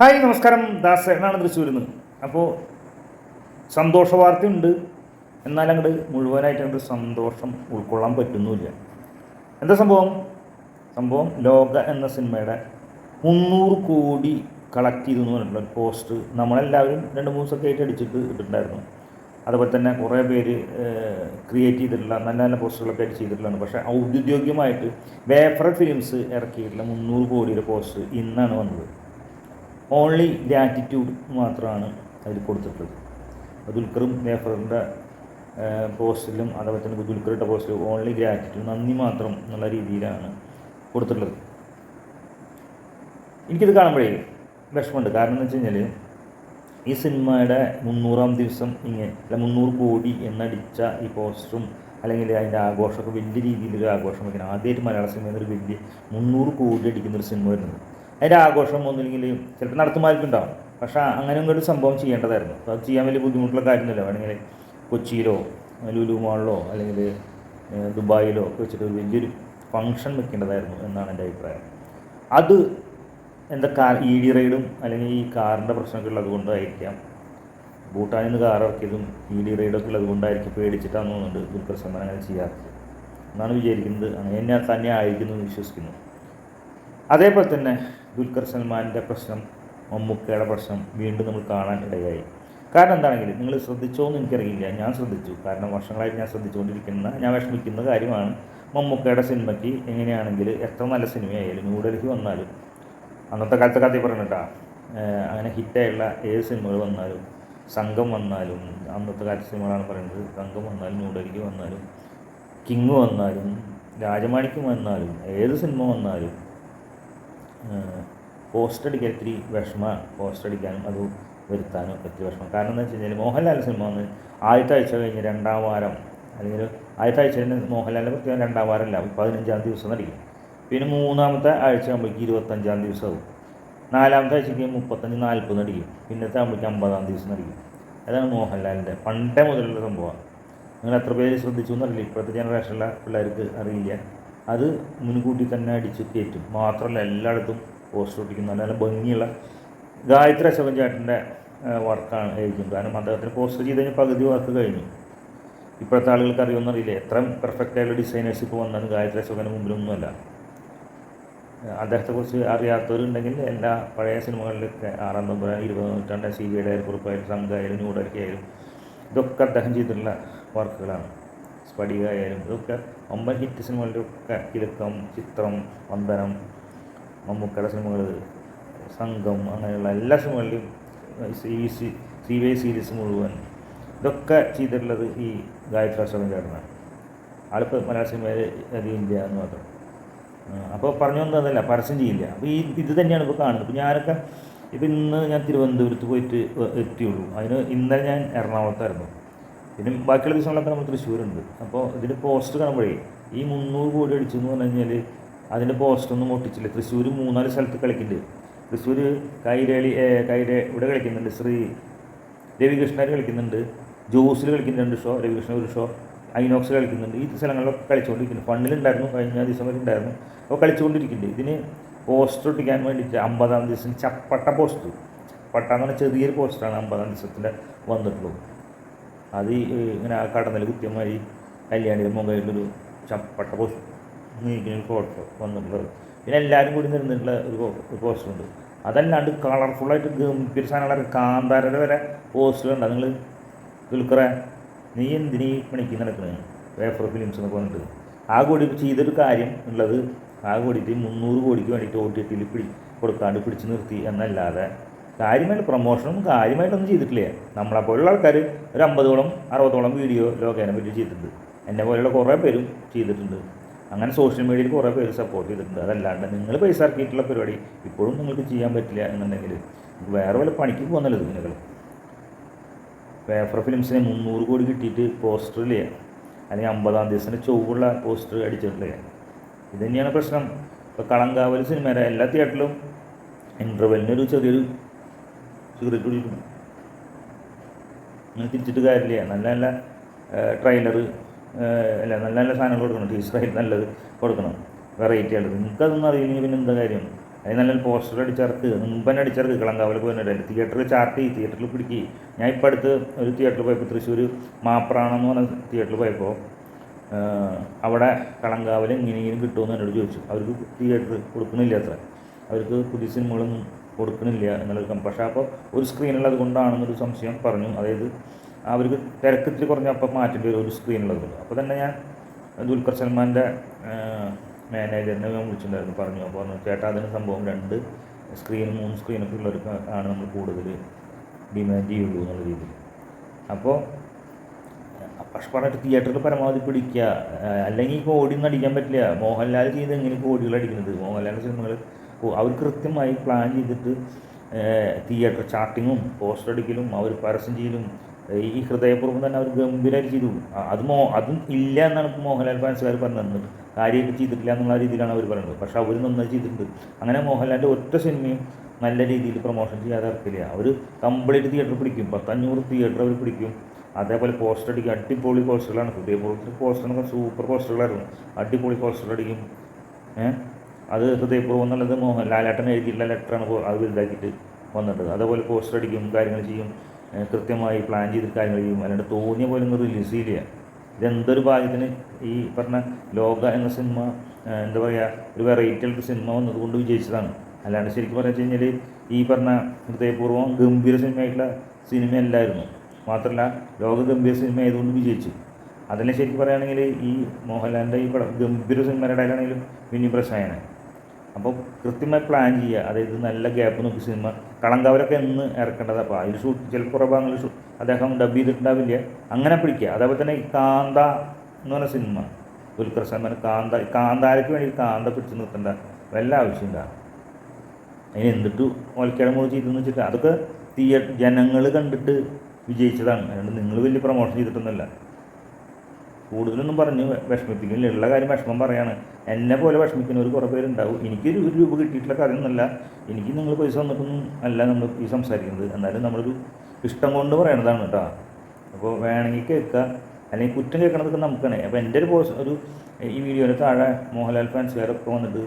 Hi നമസ്കാരം. ദാസേനാണ് തൃശ്ശൂരിൽ നിന്ന്. അപ്പോൾ സന്തോഷ വാർത്തയുണ്ട്. എന്നാൽ അങ്ങോട്ട് മുഴുവനായിട്ട് അങ്ങോട്ട് സന്തോഷം ഉൾക്കൊള്ളാൻ പറ്റുന്നുമില്ല. എന്താ സംഭവം? സംഭവം ലോക എന്ന സിനിമയുടെ മുന്നൂറ് കോടി കളക്ട് ചെയ്തു എന്ന് പറഞ്ഞിട്ടുള്ള ഒരു പോസ്റ്റ് നമ്മളെല്ലാവരും രണ്ട് മൂന്ന് ദിവസമൊക്കെ ആയിട്ട് അടിച്ചിട്ട് ഇട്ടിട്ടുണ്ടായിരുന്നു. അതുപോലെ തന്നെ കുറേ പേര് ക്രിയേറ്റ് ചെയ്തിട്ടുള്ള നല്ല നല്ല പോസ്റ്ററുകളൊക്കെ ആയിട്ട് ചെയ്തിട്ടുള്ളതാണ്. പക്ഷേ ഔദ്യോഗികമായിട്ട് വേഫർ ഫിലിംസ് ഇറക്കിയിട്ടുള്ള മുന്നൂറ് കോടിയുടെ പോസ്റ്റ് ഇന്നാണ് വന്നത്. ഓൺലി ഗ്രാറ്റിറ്റ്യൂഡ് മാത്രമാണ് അതിൽ കൊടുത്തിട്ടുള്ളത്. ദുൽഖറും ലേഫറിന്റെ പോസ്റ്റിലും അതേപോലെ തന്നെ ദുൽഖറുടെ പോസ്റ്റിലും ഓൺലി ഗ്രാറ്റിറ്റ്യൂഡ് നന്ദി മാത്രം എന്നുള്ള രീതിയിലാണ് കൊടുത്തിട്ടുള്ളത്. എനിക്കിത് കാണുമ്പോഴേ വിഷമമുണ്ട്. കാരണം എന്ന് വെച്ച് കഴിഞ്ഞാൽ ഈ സിനിമയുടെ മുന്നൂറാം ദിവസം ഇങ്ങനെ അല്ല മുന്നൂറ് കോടി എന്നടിച്ച ഈ പോസ്റ്ററും അല്ലെങ്കിൽ അതിന്റെ ആഘോഷമൊക്കെ വലിയ രീതിയിലൊരു ആഘോഷം വയ്ക്കണം ആദ്യമായിട്ട് മലയാള സിനിമയിൽ ഒരു വലിയ മുന്നൂറ് കോടി അടിക്കുന്ന ഒരു സിനിമ വരുന്നത്. അതിന്റെ ആഘോഷം ഒന്നുമില്ലെങ്കിൽ ചിലപ്പോൾ നടത്തുമാർക്കുണ്ടാവും പക്ഷേ അങ്ങനെ ഒരു സംഭവം ചെയ്യേണ്ടതായിരുന്നു. അപ്പോൾ അത് ചെയ്യാൻ വലിയ ബുദ്ധിമുട്ടുള്ള കാര്യമൊന്നുമില്ല. വേണമെങ്കിൽ കൊച്ചിയിലോ ലുലു മാളിലോ അല്ലെങ്കിൽ ദുബായിലോ ഒക്കെ വെച്ചിട്ട് വലിയൊരു ഫങ്ഷൻ വെക്കേണ്ടതായിരുന്നു എന്നാണ് എന്റെ അഭിപ്രായം. അത് എന്താ കാർ ഇ ഡി റൈഡും അല്ലെങ്കിൽ ഈ കാറിന്റെ പ്രശ്നമൊക്കെ ഉള്ളത് കൊണ്ടായിരിക്കാം. ഭൂട്ടാനിൽ നിന്ന് കാർ ഇറക്കിയതും ഇ ഡി റൈഡൊക്കെ ഉള്ളത് കൊണ്ടായിരിക്കും പേടിച്ചിട്ടാണെന്ന് തോന്നുന്നുണ്ട് ദുൽഖർ സൽമാൻ അങ്ങനെ ചെയ്യാത്തത്. എന്നാണ് വിചാരിക്കുന്നത്. അങ്ങനെ തന്നെ ആയിരിക്കുന്നു എന്ന് വിശ്വസിക്കുന്നു. അതേപോലെ തന്നെ ദുൽഖർ സൽമാന്റെ പ്രശ്നം മമ്മൂക്കയുടെ പ്രശ്നം വീണ്ടും നമ്മൾ കാണാൻ ഇടയായി. കാരണം എന്താണെങ്കിലും നിങ്ങൾ ശ്രദ്ധിച്ചോ എന്ന് എനിക്കറിയില്ല. ഞാൻ ശ്രദ്ധിച്ചു. കാരണം വർഷങ്ങളായിട്ട് ഞാൻ ശ്രദ്ധിച്ചുകൊണ്ടിരിക്കുന്ന ഞാൻ വിഷമിക്കുന്ന കാര്യമാണ് മമ്മൂക്കയുടെ സിനിമയ്ക്ക് എങ്ങനെയാണെങ്കിൽ എത്ര നല്ല സിനിമയായാലും ന്യൂഡൽഹി വന്നാലും അന്നത്തെ കാലത്തെ കഥ പറഞ്ഞിട്ടാ അങ്ങനെ ഹിറ്റായുള്ള ഏത് സിനിമകൾ വന്നാലും സംഘം വന്നാലും അന്നത്തെ കാലത്തെ സിനിമകളാണ് പറയുന്നത് സംഘം വന്നാലും ന്യൂഡൽഹി വന്നാലും കിങ് വന്നാലും രാജമാണിക്യം വന്നാലും ഏത് സിനിമ വന്നാലും പോസ്റ്റ് അടിക്കാൻ ഇത്തിരി വിഷമ. പോസ്റ്റ് അടിക്കാനും അത് വരുത്താനും ഒക്കെ ഇത്തിരി വിഷമം. കാരണം എന്താ വെച്ച് കഴിഞ്ഞാൽ മോഹൻലാൽ സിനിമ വന്ന് ആദ്യത്തെ ആഴ്ച കഴിഞ്ഞ് രണ്ടാം വാരം അല്ലെങ്കിൽ ആദ്യത്തെ ആഴ്ച തന്നെ മോഹൻലാലിന്റെ പ്രത്യേകം രണ്ടാം വാരമല്ല പതിനഞ്ചാം ദിവസം നടിക്കും. പിന്നെ മൂന്നാമത്തെ ആഴ്ച ആകുമ്പോഴേക്ക് ഇരുപത്തഞ്ചാം ദിവസമാവും. നാലാമത്തെ ആഴ്ചയ്ക്ക് മുപ്പത്തഞ്ച് നാൽപ്പത് നടിക്കും. പിന്നത്തെ ആകുമ്പോഴേക്ക് അമ്പതാം ദിവസം നടിക്കും. അതാണ് മോഹൻലാലിന്റെ പണ്ടേ മുതലുള്ള സംഭവമാണ് നിങ്ങൾ എത്ര പേര് ശ്രദ്ധിച്ചു എന്നറിയില്ല ഇപ്പോഴത്തെ ജനറേഷനിലെ പിള്ളേർക്ക് അറിയില്ല. അത് മുൻകൂട്ടി തന്നെ അടിച്ച് കയറ്റും. മാത്രമല്ല എല്ലായിടത്തും പോസ്റ്റർ ഒട്ടിക്കുന്നു. നല്ല ഭംഗിയുള്ള ഗായത്രി അശോകൻ ചേട്ടന്റെ വർക്കാണ് ആയിരിക്കും. കാരണം അദ്ദേഹത്തിന് പോസ്റ്റർ ചെയ്ത് കഴിഞ്ഞാൽ പകുതി വർക്ക് കഴിഞ്ഞു. ഇപ്പോഴത്തെ ആളുകൾക്ക് അറിയുമെന്നറിയില്ല എത്ര പെർഫെക്റ്റ് ആയിട്ടുള്ള ഡിസൈനേഴ്സ് ഇപ്പോൾ വന്നാലും ഗായത്രി അശോകന്റെ മുമ്പിലൊന്നുമല്ല. അദ്ദേഹത്തെക്കുറിച്ച് അറിയാത്തവരുണ്ടെങ്കിൽ എല്ലാ പഴയ സിനിമകളിലൊക്കെ ആറാം നമ്പർ ഇരുപത് നൂറ്റാണ്ട് സി ബി ഐയുടെ കുറിപ്പായാലും സംഘമായാലും ന്യൂഡൽഹി ആയാലും ഇതൊക്കെ അദ്ദേഹം ചെയ്തിട്ടുള്ള വർക്കുകളാണ്. സ്പടിക ആയാലും ഇതൊക്കെ ഒമ്പൻ ഹിറ്റ് സിനിമകളിലൊക്കെ കിലുക്കം ചിത്രം വന്ദനം മമ്മൂക്കയുടെ സിനിമകൾ സംഘം അങ്ങനെയുള്ള എല്ലാ സിനിമകളിലും C V C C series മുഴുവൻ ഇതൊക്കെ ചെയ്തിട്ടുള്ളത് ഈ ഗായത്രി ചേട്ടനാണ്. ആളിപ്പോൾ മലയാള സിനിമയിൽ അധികം ഇല്ല എന്ന് മാത്രം. അപ്പോൾ പറഞ്ഞു വന്നതല്ല പരസ്യം ചെയ്യില്ല. അപ്പോൾ ഈ ഇത് തന്നെയാണ് ഇപ്പോൾ കാണുന്നത്. ഇപ്പോൾ ഞാനൊക്കെ ഇപ്പോൾ ഇന്ന് ഞാൻ തിരുവനന്തപുരത്ത് പോയിട്ട് എത്തിയുള്ളൂ. അതിന് ഇന്നലെ ഞാൻ എറണാകുളത്തായിരുന്നു. പിന്നെ ബാക്കിയുള്ള ദിവസങ്ങളൊക്കെ നമ്മൾ തൃശ്ശൂരുണ്ട്. അപ്പോൾ ഇതിന്റെ പോസ്റ്റ് കാണുമ്പോഴേ ഈ മുന്നൂറ് കോടി അടിച്ചു എന്ന് പറഞ്ഞു കഴിഞ്ഞാൽ അതിന്റെ പോസ്റ്റൊന്നും ഒട്ടിച്ചില്ല. തൃശ്ശൂർ മൂന്നാൽ സ്ഥലത്ത് കളിക്കുന്നുണ്ട് തൃശ്ശൂർ കൈരളി കൈര ഇവിടെ കളിക്കുന്നുണ്ട്. ശ്രീ രവികൃഷ്ണർ കളിക്കുന്നുണ്ട്. ജോസിൽ കളിക്കുന്നുണ്ട് ഷോ രവികൃഷ്ണൻ ഒരു ഷോ. ഐനോക്സ് കളിക്കുന്നുണ്ട്. ഈ സ്ഥലങ്ങളിലൊക്കെ കളിച്ചുകൊണ്ടിരിക്കുന്നു ഫണ്ടിലുണ്ടായിരുന്നു കഴിഞ്ഞ ദിവസം വരെ ഉണ്ടായിരുന്നു അപ്പോൾ കളിച്ചുകൊണ്ടിരിക്കുന്നുണ്ട് ഇതിന് പോസ്റ്റർ ഒട്ടിക്കാൻ വേണ്ടിയിട്ട് അമ്പതാം ദിവസം ചപ്പട്ട പോസ്റ്റർ പട്ടാന്ന് പറഞ്ഞാൽ ചെറിയൊരു പോസ്റ്ററാണ് അമ്പതാം ദിവസത്തിന്റെ വന്നിട്ടുള്ളൂ അത് ഇങ്ങനെ ആ കടന്നൽ കുത്തിയമാതിരി കല്യാണിയുടെ മുകളിലൊരു ചപ്പട്ട പോസ്റ്റ് നീക്കുന്ന ഒരു ഫോട്ടോ വന്നിട്ടുള്ളത്. പിന്നെ എല്ലാവരും കൂടി നിന്നിട്ടുള്ള ഒരു പോസ്റ്റർ ഉണ്ട്. അതല്ലാണ്ട് കളർഫുള്ളായിട്ട് ഗംഭീര സാധനങ്ങളൊക്കെ കാന്താരയുടെ വരെ പോസ്റ്ററുണ്ട് നിങ്ങൾ ദുൽഖറെ നീ എന്തിനീ പണിക്ക് നടക്കുന്നത് വേഫർ ഫിലിംസ് എന്നൊക്കെ പറഞ്ഞിട്ട്. ആ കൂടി ചെയ്തൊരു കാര്യം ഉള്ളത് ആ കൂടിയിട്ട് മുന്നൂറ് കോടിക്ക് വേണ്ടിയിട്ട് ഒ ടി ടിയിൽ പിടി കൊടുക്കാണ്ട് പിടിച്ച് നിർത്തി എന്നല്ലാതെ കാര്യമായിട്ട് പ്രൊമോഷനും കാര്യമായിട്ടൊന്നും ചെയ്തിട്ടില്ല. നമ്മളെപ്പോലുള്ള ആൾക്കാർ ഒരു അമ്പതോളം അറുപതോളം വീഡിയോ ലോകേനെ പറ്റി ചെയ്തിട്ടുണ്ട്. എന്നെ പോലെയുള്ള കുറേ പേരും ചെയ്തിട്ടുണ്ട്. അങ്ങനെ സോഷ്യൽ മീഡിയയിൽ കുറേ പേര് സപ്പോർട്ട് ചെയ്തിട്ടുണ്ട്. അതല്ലാണ്ട് നിങ്ങൾ പൈസ ഇറക്കിയിട്ടുള്ള പരിപാടി ഇപ്പോഴും നിങ്ങൾക്ക് ചെയ്യാൻ പറ്റില്ല എന്നുണ്ടെങ്കിൽ വേറെ വല്ല പണിക്ക് പോകുന്നല്ലോ നിങ്ങൾ പേപ്പർ ഫിലിംസിന് മുന്നൂറ് കോടി കിട്ടിയിട്ട് പോസ്റ്ററില്ലേ അല്ലെങ്കിൽ അമ്പതാം ദിവസത്തിന് ചൊവ്വുള്ള പോസ്റ്റർ അടിച്ചിട്ടില്ലേ? ഇത് തന്നെയാണ് പ്രശ്നം. ഇപ്പോൾ കളങ്കാവൽ സിനിമയുടെ എല്ലാ തിയേറ്ററിലും ഇന്റർവെല്ലിനൊരു ചെറിയൊരു സിഗരറ്റ് കുടിക്കുന്നു അങ്ങനെ തിരിച്ചിട്ട് കാര്യമില്ല. നല്ല നല്ല ട്രെയിലർ അല്ല നല്ല നല്ല സാധനങ്ങൾ കൊടുക്കണം. ടീച്ചറായിട്ട് നല്ലത് കൊടുക്കണം. വെറൈറ്റി ആയിട്ട്. നിങ്ങൾക്കതൊന്നും അറിയില്ലെങ്കിൽ പിന്നെ എന്താ കാര്യം? അതിന് നല്ല പോസ്റ്റർ അടിച്ചിറക്ക്. മുമ്പന്നെ അടിച്ചിറക്ക്. കളങ്കാവലൊക്കെ വന്നിട്ട് തിയേറ്ററിൽ ചാർട്ട് ചെയ്ത് തിയേറ്ററിൽ പിടിക്കുക ഞാൻ ഇപ്പം അടുത്ത് ഒരു തിയേറ്ററിൽ പോയപ്പോൾ തൃശ്ശൂർ മാപ്രാണെന്ന് പറഞ്ഞ തിയേറ്ററിൽ പോയപ്പോൾ അവിടെ കളങ്കാവൽ എങ്ങനെയെങ്കിലും കിട്ടുമെന്ന് എന്നോട് ചോദിച്ചു. അവർക്ക് തിയേറ്റർ കൊടുക്കണില്ല അത്ര. അവർക്ക് പുതിയ സിനിമകളൊന്നും കൊടുക്കണില്ല എന്നുള്ളത് പക്ഷേ അപ്പോൾ ഒരു സ്ക്രീനുള്ളത് കൊണ്ടാണെന്നൊരു സംശയം പറഞ്ഞു. അതായത് അവർക്ക് തിരക്കത്തിൽ കുറഞ്ഞ അപ്പം മാറ്റേണ്ടി വരും ഒരു സ്ക്രീനുള്ളത് കൊണ്ട് അപ്പോൾ തന്നെ ഞാൻ ദുൽഖർ സൽമാന്റെ മാനേജറിനെ ഞാൻ വിളിച്ചിട്ടുണ്ടായിരുന്നു. പറഞ്ഞു അപ്പോൾ പറഞ്ഞു ചേട്ടാ അതിന് സംഭവം രണ്ട് സ്ക്രീൻ മൂന്ന് സ്ക്രീനൊക്കെ ഉള്ളവർക്ക് ആണ് നമ്മൾ കൂടുതൽ ഡിമാൻഡ് ചെയ്യുള്ളൂ എന്നുള്ള രീതിയിൽ. അപ്പോൾ പക്ഷെ പറഞ്ഞിട്ട് തിയേറ്ററിൽ പരമാവധി പിടിക്കുക അല്ലെങ്കിൽ ഈ കോടിയൊന്നും അടിക്കാൻ പറ്റില്ല. മോഹൻലാൽ ചെയ്ത് എങ്ങനെ കോടികൾ അടിക്കുന്നത്? മോഹൻലാലിന്റെ സിനിമകൾ അവർ കൃത്യമായി പ്ലാൻ ചെയ്തിട്ട് തിയേറ്റർ ചാർട്ടിങ്ങും പോസ്റ്റർ അടിക്കലും അവർ പരസ്യം ചെയ്യലും ഈ ഹൃദയപൂർവം തന്നെ അവർ ഗംഭീരമായിട്ട് ചെയ്തു. അത് മോ അതും ഇല്ല എന്നാണ് ഇപ്പോൾ മോഹൻലാൽ ഫാൻസുകാർ പറഞ്ഞത്. കാര്യമായിട്ട് ചെയ്തിട്ടില്ല എന്നുള്ള രീതിയിലാണ് അവർ പറയുന്നത് പക്ഷേ അവർ നന്നായി ചെയ്തിട്ടുണ്ട്. അങ്ങനെ മോഹൻലാലിന്റെ ഒറ്റ സിനിമയും നല്ല രീതിയിൽ പ്രൊമോഷൻ ചെയ്യാതെ ഇറക്കില്ല. അവർ കംപ്ലീറ്റ് തിയേറ്റർ പിടിക്കും. പത്തഞ്ഞൂറ് തിയേറ്റർ അവർ പിടിക്കും. അതേപോലെ പോസ്റ്റർ അടിക്കും. അടിപൊളി പോസ്റ്ററുകളാണ് ഹൃദയപൂർവത്തിൽ പോസ്റ്ററിനൊക്കെ സൂപ്പർ പോസ്റ്ററുകളായിരുന്നു അടിപൊളി പോസ്റ്റർ അടിക്കും. ഏഹ് അത് ഹൃദയപൂർവം എന്നുള്ളത് ലാലേട്ടൻ എഴുതിയിട്ടുള്ള ലെറ്ററാണ് അത് വലുതാക്കിയിട്ട് വന്നിട്ടത്. അതേപോലെ പോസ്റ്റർ അടിക്കും കാര്യങ്ങൾ ചെയ്യും കൃത്യമായി പ്ലാൻ ചെയ്തിട്ട് കാര്യങ്ങൾ ചെയ്യും. അല്ലാണ്ട് തോന്നിയ പോലെ ഒന്നും റിലീസ് ചെയ്യില്ല. ഇതെന്തൊരു ഭാഗ്യത്തിന് ഈ പറഞ്ഞ ലോക എന്ന സിനിമ എന്താ പറയുക ഒരു വെറൈറ്റി ഉള്ള സിനിമ വന്നതുകൊണ്ട് വിജയിച്ചതാണ്. അല്ലാണ്ട് ശരിക്കും പറഞ്ഞു വെച്ച് കഴിഞ്ഞാൽ ഈ പറഞ്ഞ ഹൃദയപൂർവം ഗംഭീര സിനിമയായിട്ടുള്ള സിനിമയല്ലായിരുന്നു മാത്രമല്ല ലോക ഗംഭീര സിനിമ ആയതുകൊണ്ട് വിജയിച്ചു. അതിനെ ശരിക്കും പറയുകയാണെങ്കിൽ ഈ മോഹൻലാലിന്റെ ഈ പടം ഗംഭീര സിനിമയുടെ ഇടയിലാണെങ്കിലും വിനി പ്രശ്നമാണ് അപ്പോൾ കൃത്യമായി പ്ലാൻ ചെയ്യുക. അതായത് നല്ല ഗ്യാപ്പ് നോക്കി സിനിമ കളങ്കാവരൊക്കെ എന്ന് ഇറക്കേണ്ടത് അപ്പോൾ അതിൽ ഷൂട്ട് ചിലപ്പോൾ കുറേ ഭാഗങ്ങളിൽ അദ്ദേഹം ഡബ് ചെയ്തിട്ടുണ്ടാവില്ല. അങ്ങനെ പിടിക്കുക. അതേപോലെ തന്നെ കാന്ത എന്ന് പറഞ്ഞ സിനിമ ദുൽഖർ സൽമാൻ കാന്ത കാന്താരയ്ക്ക് വേണ്ടി കാന്ത പിടിച്ച് നിർത്തേണ്ട വല്ല ആവശ്യമില്ല അതിന് എന്തിട്ട് ഒലക്കേടം മുകളിൽ ചെയ്തെന്ന് വെച്ചിട്ട് അതൊക്കെ തിയേറ്റർ ജനങ്ങൾ കണ്ടിട്ട് വിജയിച്ചതാണ്. അതുകൊണ്ട് നിങ്ങൾ വലിയ പ്രൊമോഷൻ ചെയ്തിട്ടൊന്നുമല്ല. കൂടുതലൊന്നും പറഞ്ഞ് വിഷമിപ്പിക്കുന്നില്ല. ഉള്ള കാര്യം വിഷമം പറയാണ്. എന്നെ പോലെ വിഷമിക്കുന്നവർ കുറേ പേരുണ്ടാവും. എനിക്ക് ഒരു രൂപ കിട്ടിയിട്ടുള്ള കാര്യമൊന്നുമല്ല. എനിക്ക് നിങ്ങൾ പൈസ തന്നിട്ടൊന്നും അല്ല നമ്മൾ ഈ സംസാരിക്കുന്നത്. എന്നാലും നമ്മളൊരു ഇഷ്ടം കൊണ്ട് പറയണതാണ് കേട്ടോ. അപ്പോൾ വേണമെങ്കിൽ കേൾക്കുക അല്ലെങ്കിൽ കുറ്റം കേൾക്കണതൊക്കെ നമുക്കാണ്. അപ്പോൾ എന്റെ ഒരു പോസ് ഒരു ഈ വീഡിയോയിൽ താഴെ മോഹൻലാൽ ഫാൻസുകാരൊക്കെ വന്നിട്ട്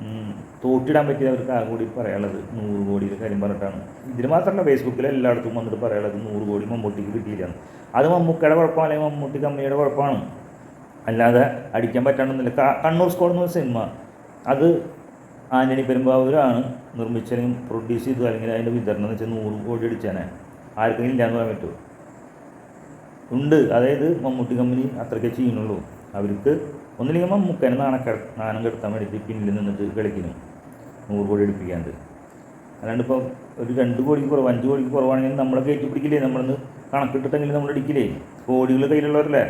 ഉം, തോറ്റിടാൻ പറ്റിയവർക്ക് ആ കൂടി പറയാനുള്ളത് നൂറ് കോടിയുടെ കാര്യം പറഞ്ഞിട്ടാണ്. ഇതിന് മാത്രമല്ല ഫേസ്ബുക്കിൽ എല്ലായിടത്തും വന്നിട്ട് പറയാനുള്ളത് നൂറ് കോടി മമ്മൂട്ടിക്ക് കിട്ടിയില്ല. അത് മമ്മൂക്കയുടെ കുഴപ്പമാണ് അല്ലെങ്കിൽ മമ്മൂട്ടി കമ്പനിയുടെ കുഴപ്പമാണ്. അല്ലാതെ അടിക്കാൻ പറ്റാണെന്നില്ല കണ്ണൂർ സ്കോഡ് എന്ന് പറഞ്ഞ സിനിമ. അത് ആന്റണി പെരുമ്പാവൂരാണ് നിർമ്മിച്ചതും പ്രൊഡ്യൂസ് ചെയ്തു. അല്ലെങ്കിൽ അതിന്റെ വിതരണം എന്ന് വെച്ചാൽ നൂറ് കോടി അടിച്ചാനെ. ആർക്കെങ്കിലും ഇല്ലാന്ന് പറയാൻ പറ്റുമോ? ഉണ്ട്. അതായത് മമ്മൂട്ടി കമ്പനി അത്രയ്ക്ക് ചെയ്യുന്നുള്ളൂ. അവർക്ക് ഒന്നില്ലെങ്കിൽ മമ്മൂക്കനെ നാണക്ക നാണം കെടുത്താൻ വേണ്ടിയിട്ട് പിന്നിൽ നിന്നിട്ട് കളിക്കുന്നു. നൂറ് കോടി എടുപ്പിക്കാണ്ട്. അല്ലാണ്ട് ഇപ്പോൾ ഒരു രണ്ട് കോടിക്ക് കുറവ് അഞ്ച് കോടിക്ക് കുറവാണെങ്കിൽ നമ്മളെ കയറ്റി പിടിക്കില്ലേ? നമ്മളൊന്ന് കണക്കിട്ടിട്ടെങ്കിലും നമ്മൾ അടിക്കില്ലേ കോടികൾ കയ്യിലുള്ളവരല്ലേ?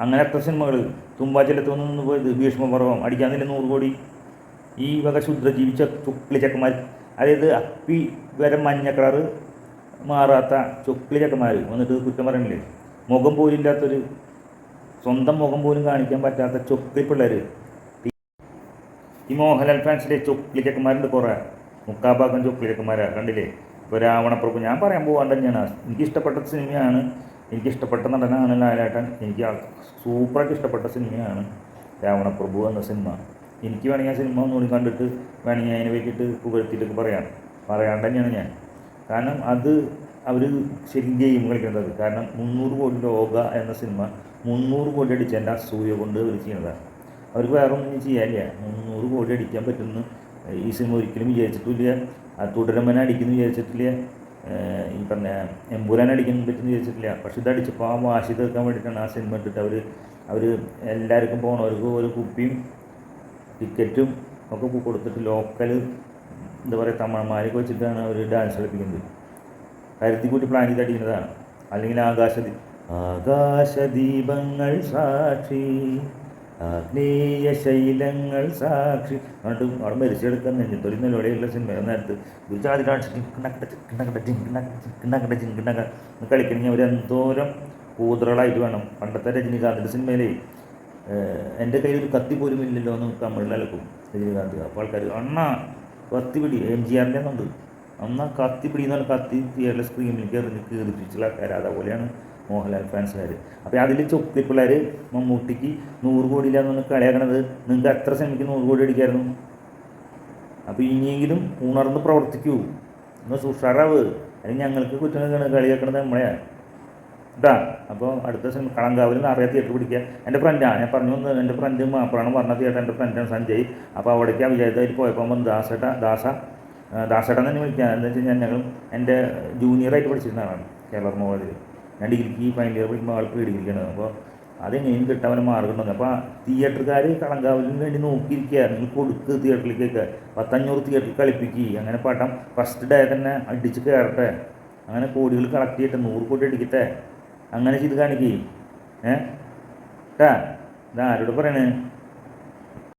അങ്ങനെ എത്ര സിനിമകൾ തുമ്പാച്ചെല്ലത്തൊന്നും നിന്ന് പോയത് ഭീഷ്മപർവം അടിക്കാന്നില്ല നൂറ് കോടി. ഈ വക ശുദ്ര ജീവിച്ച ചുക്കിളി ചെക്കന്മാർ അതായത് അപ്പി വരെ മഞ്ഞ മാറാത്ത ചുക്കിളി ചെക്കന്മാർ വന്നിട്ട് കുറ്റം പറയണില്ലേ മുഖം പോലും ഇല്ലാത്തൊരു സ്വന്തം മുഖം പോലും കാണിക്കാൻ പറ്റാത്ത ചൊക്കിളി പിള്ളേർ ഈ മോഹൻലാൽ ഫാൻസിന്റെ ചൊക്കിളി ചെക്കന്മാരുണ്ട് കുറേ. മുക്കാഭാഗം ചൊക്കിളി ചെക്കന്മാരാ കണ്ടില്ലേ? ഇപ്പോൾ രാവണപ്രഭു ഞാൻ പറയാൻ പോകാൻ തന്നെയാണ്. എനിക്ക് ഇഷ്ടപ്പെട്ട സിനിമയാണ്. എനിക്ക് ഇഷ്ടപ്പെട്ട നടനാണ് ലാലേട്ടൻ. എനിക്ക് സൂപ്പറായിട്ട് ഇഷ്ടപ്പെട്ട സിനിമയാണ് രാവണപ്രഭു എന്ന സിനിമ. എനിക്ക് വേണമെങ്കിൽ ആ സിനിമ ഒന്നുകൂടി കണ്ടിട്ട് വേണമെങ്കിൽ അതിനെ വെച്ചിട്ട് പുകഴ്ത്തിയിട്ടൊക്കെ പറയാം. പറയാണ്ട് തന്നെയാണ് ഞാൻ. കാരണം അത് അവർ ശരിക്കും ഗെയിം കളിക്കേണ്ടത് കാരണം മുന്നൂറ് കോടി ലോക എന്ന സിനിമ മുന്നൂറ് കോടി അടിച്ചതിന്റെ അസൂയ കൊണ്ട് അവർ ചെയ്യുന്നതാണ് അവർക്ക് വേറെ ഒന്നും ചെയ്യാനില്ല. മുന്നൂറ് കോടി അടിക്കാൻ പറ്റുമെന്ന് ഈ സിനിമ ഒരിക്കലും വിചാരിച്ചിട്ടില്ല. തുടരമ്മനെ അടിക്കുന്നു വിചാരിച്ചിട്ടില്ല. ഈ പറഞ്ഞ എമ്പൂരാൻ അടിക്കാൻ പറ്റുമെന്ന് വിചാരിച്ചിട്ടില്ല. പക്ഷെ ഇത് അടിച്ചപ്പോൾ ആ വാശി തീർക്കാൻ വേണ്ടിയിട്ടാണ് ആ സിനിമ ഇട്ടിട്ട് അവർ അവർ എല്ലാവർക്കും പോകണവർക്ക് ഒരു കുപ്പിയും ടിക്കറ്റും ഒക്കെ കൊടുത്തിട്ട് ലോക്കൽ എന്താ പറയുക തമിഴന്മാരൊക്കെ വെച്ചിട്ടാണ് അവർ ഡാൻസ് കളിപ്പിക്കുന്നത്. കരുത്തിക്കൂട്ടി കൂട്ടി പ്ലാൻ ചെയ്ത് അടിക്കുന്നതാണ്. അല്ലെങ്കിൽ ആകാശദീ ആകാശദീപങ്ങൾ സാക്ഷി ആഗ്നേയ ശൈലങ്ങൾ സാക്ഷി. എന്നിട്ട് അവിടെ മരിച്ചെടുക്കുന്നുണ്ട് തൊഴിലിനോടെയുള്ള സിനിമ. നേരത്ത് ഡാൻസ് കളിക്കണമെങ്കിൽ അവർ എന്തോരം കൂതറകളായിട്ട് വേണം. പണ്ടത്തെ രജനീകാന്തിന്റെ സിനിമയിലേ എന്റെ കയ്യിൽ ഒരു കത്തി പോലും ഇല്ലല്ലോ എന്ന് തമിഴിലക്കും രജനീകാന്ത് അപ്പോൾ ആൾക്കാർ അണ്ണ കത്തി പിടി. എം ജി ആറിന്റെ ഒന്നുണ്ട് അന്ന് കത്തി പിടി എന്ന് പറഞ്ഞാൽ കത്തി തിയേറ്റർ സ്ക്രീനിലേക്ക് എറിഞ്ഞ് കീറിപ്പിച്ചുള്ള ആൾക്കാർ അതേപോലെയാണ് മോഹൻലാൽ ഫാൻസുകാർ അപ്പോൾ അതിൽ ചൊക്കി പിള്ളേർ മമ്മൂട്ടിക്ക് നൂറ് കോടിയില്ലാന്ന് പറഞ്ഞ് കളിയാക്കണത് നിങ്ങൾക്ക് എത്ര ശ്രമിക്ക് നൂറ് കോടി അടിക്കായിരുന്നു. അപ്പോൾ ഇനിയെങ്കിലും ഉണർന്ന് പ്രവർത്തിക്കൂ. ഒന്ന് സുഷാറാവ് അല്ലെങ്കിൽ ഞങ്ങൾക്ക് കുറ്റങ്ങൾ കളിയാക്കണത് നമ്മളെയാണ് കേട്ടാ അപ്പോൾ അടുത്ത സിനിമ കളങ്കാവിൽ നിന്ന് നിറയെ തിയേറ്റർ പിടിക്കുക എന്റെ ഫ്രണ്ടാണ് ഞാൻ പറഞ്ഞു വന്നത് എന്റെ ഫ്രണ്ട് മാപ്പിളാണ് പറഞ്ഞ തിയേറ്റർ എന്റെ ഫ്രണ്ടാണ് സഞ്ജയ്. അപ്പോൾ അവിടേക്ക് ആ വിചാരിച്ചതിൽ പോയപ്പോൾ വന്ന് ദാസേട്ട ദാസ ദാസേട്ടൻ തന്നെ വിളിക്കുക എന്താ വെച്ച് കഴിഞ്ഞാൽ ഞങ്ങൾ എന്റെ ജൂനിയറായിട്ട് പഠിച്ചിരുന്ന ആളാണ് കേരള മോളിൽ ഞാൻ ഡിഗ്രിക്ക് ഫൈനൽ ഇയർ പഠിക്കുമ്പോൾ ആൾ പ്രീ അപ്പോൾ അതെങ്ങനെയും കിട്ടാൻ മാർഗം ഉണ്ടെന്ന് അപ്പോൾ തിയേറ്ററുകാർ കളങ്കാവലിന് വേണ്ടി നോക്കിയിരിക്കുക നിങ്ങൾ കൊടുക്ക് തിയേറ്ററിലേക്കൊക്കെ പത്തഞ്ഞൂറ് തിയേറ്ററിൽ കളിപ്പിക്കുക അങ്ങനെ പടം ഫസ്റ്റ് ഡേ തന്നെ അടിച്ച് കയറട്ടെ. അങ്ങനെ കോടികൾ കളക്ട് ചെയ്യട്ടെ. നൂറ് കോടി അടിക്കട്ടെ. അങ്ങനെ ചെയ്ത് കാണിക്കേ. ഏ? ഇത് ഇതാരോട് പറയണേ?